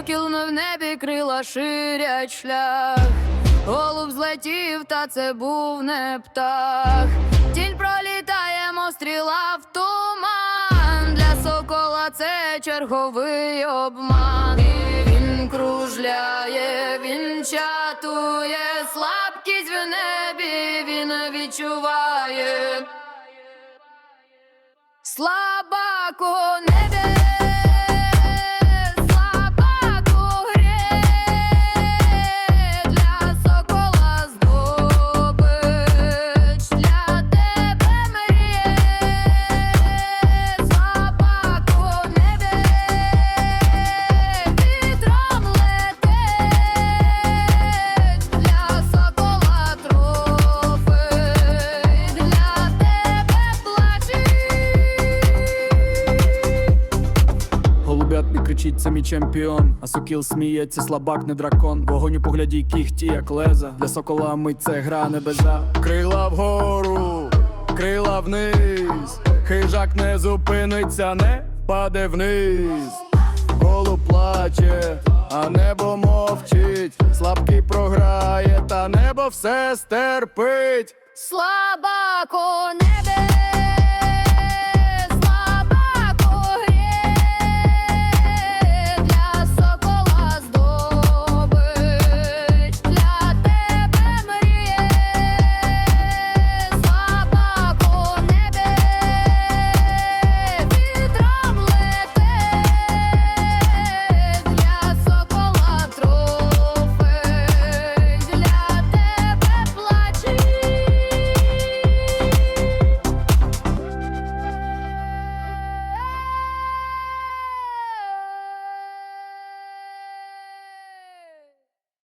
Сокіл не в небі крила ширять шлях. Голуб злетів, та це був не птах. Тінь пролітає, мов стріла в туман. Для сокола це черговий обман. І він кружляє, він чатує, слабкість в небі він відчуває. Слабак у небі, кричить, це мій чемпіон. А сокіл сміється, слабак, не дракон. Вогонь у погляді кіхті, як леза. Для сокола ми це гра небеза. Крила вгору, крила вниз. Хижак не зупиниться, не впаде вниз. Голуб плаче, а небо мовчить. Слабкий програє, та небо все стерпить. Слабак у небі,